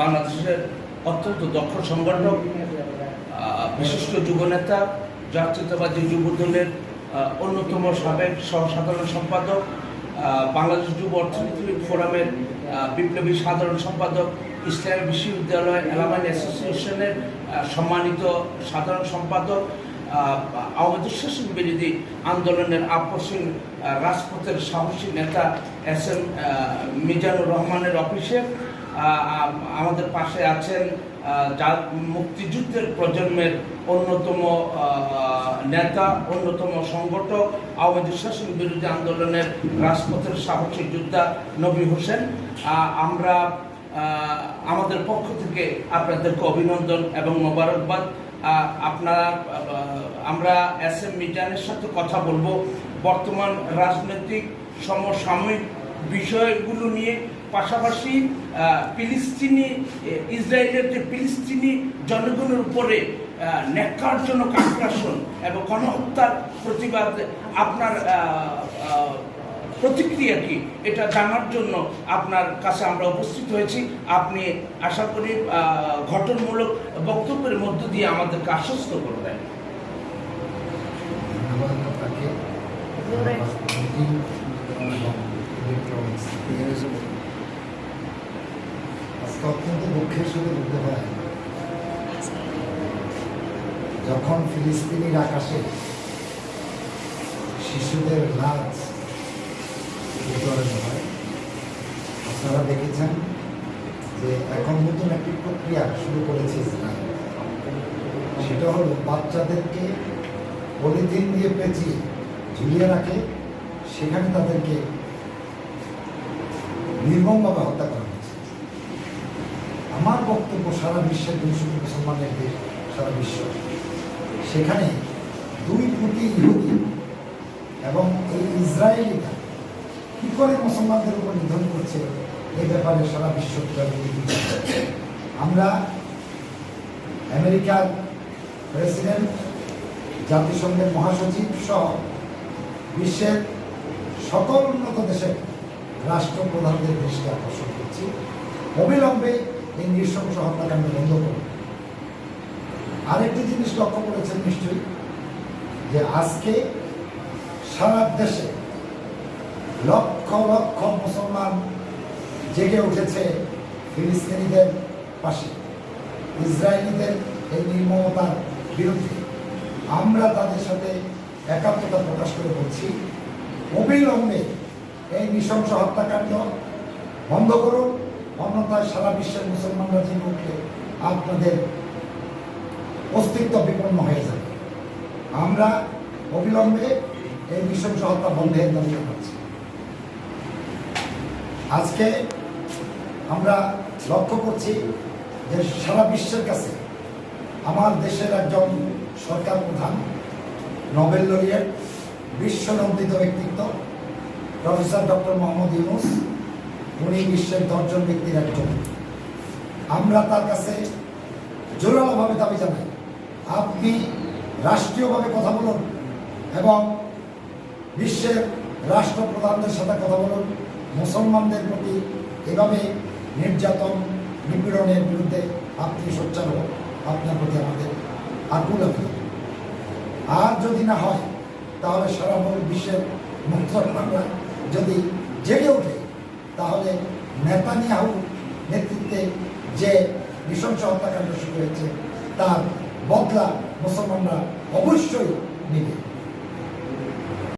বাংলাদেশের অত্যন্ত দক্ষ সংগঠক বিশিষ্ট যুবনেতা জাতীয়তাবাদী যুব দলের অন্যতম সাবেক সহ সাধারণ সম্পাদক বাংলাদেশ যুব অর্থনীতি ফোরামের বিপ্লবী সাধারণ সম্পাদক ইসলামী বিশ্ববিদ্যালয় এলামাইন অ্যাসোসিয়েশনের সম্মানিত সাধারণ সম্পাদক আহ, শাসন বিরোধী আন্দোলনের আপসীন রাজপথের সাহসী নেতা এস এম মিজানুর রহমানের অফিসে আমাদের পাশে আছেন যা মুক্তিযুদ্ধের প্রজন্মের অন্যতম নেতা, অন্যতম সংগঠক, আওয়ামী শাসন বিরোধী আন্দোলনের রাজপথের সাহসী যোদ্ধা নবী হোসেন। আমরা আমাদের পক্ষ থেকে আপনাদেরকে অভিনন্দন এবং মোবারকবাদ। আপনারা আমরা এস এম মিজানের সাথে কথা বলব। বর্তমান রাজনৈতিক সমসাময়িক বিষয়গুলো নিয়ে পাশাপাশি ফিলিস্তিনি ইসরায়েলের যে ফিলিস্তিনি জনগণের উপরে ন্যাক্কারজনক আগ্রাসন এবং গণহত্যার প্রতিবাদ, আপনার প্রতিক্রিয়া কি? এটা জানার জন্য আপনার কাছে আমরা উপস্থিত হয়েছি। আপনি আশা করি ঘটনমূলক বক্তব্যের মধ্য দিয়ে আমাদেরকে আশ্বস্ত করবেন অত্যন্ত দুঃখের সাথে বলতে হয়। যখন ফিলিস্তিনির আকাশে শিশুদের লাশ উত্তোলন হয়, আপনারা দেখেছেন যে এখন নতুন একটি প্রক্রিয়া শুরু করেছে সেটা হলো বাচ্চাদেরকে পলিথিন দিয়ে পেঁচিয়ে ঝুলিয়ে রাখে, সেখানে তাদেরকে নির্মমভাবে হত্যা করা। আমার বক্তব্য সারা বিশ্বের দুইশো মুসলমানের দেশ, সারা বিশ্ব। সেখানে দুই কোটি ইহুদি এবং এই ইসরায়েলিরা কি করে মুসলমানদের উপর নিধন করছে এই ব্যাপারে সারা বিশ্ব আমরা আমেরিকার প্রেসিডেন্ট, জাতিসংঘের মহাসচিব সহ বিশ্বের সকল উন্নত দেশের রাষ্ট্রপ্রধানদের দৃষ্টি আকর্ষণ করছি। অবিলম্বে এই নৃশংস হত্যাকাণ্ড বন্ধ করুন। আরেকটি জিনিস লক্ষ্য করেছেন নিশ্চয়ই, যে আজকে সারা দেশে লক্ষ লক্ষ মুসলমান জেগে উঠেছে ফিলিস্তিনিদের পাশে। ইসরায়েলিদের এই নির্মমতার বিরুদ্ধে আমরা তাদের সাথে একাত্মতা প্রকাশ করে বলছি, অবিলম্বে এই নৃশংস হত্যাকাণ্ড বন্ধ করুন। অন্যথায় সারা বিশ্বের মুসলমানরা জেগে উঠলে আপনাদের অস্তিত্ব বিপন্ন হয়ে যাবে। আমরা অবিলম্বে এই নৃশংস হত্যা বন্ধের দাবি করছি আজকে আমরা লক্ষ্য করছি যে সারা বিশ্বের কাছে আমার দেশের একজন সরকার প্রধান, নোবেল লরিয়েট, বিশ্বনন্দিত ব্যক্তিত্ব, প্রফেসর ডক্টর মোহাম্মদ ইউনুস উনি বিশ্বের দশজন ব্যক্তির একজন। আমরা তার কাছে জোরালোভাবে দাবি জানাই, আপনি রাষ্ট্রীয়ভাবে কথা বলুন এবং বিশ্বের রাষ্ট্রপ্রধানদের সাথে কথা বলুন, মুসলমানদের প্রতি এভাবে নির্যাতন নিপীড়নের বিরুদ্ধে আপনি সোচ্চার হন, আপনার প্রতি আমাদের আকুল আর যদি না হয়, তাহলে সারা বিশ্বের মুসলমানরা যদি জেগে ওঠে তাহলে নেতানিয়াহু নেতৃত্বে যে নৃশংস হত্যাকাণ্ড শুরু হয়েছে তার বদলা মুসলমানরা অবশ্যই নেবে।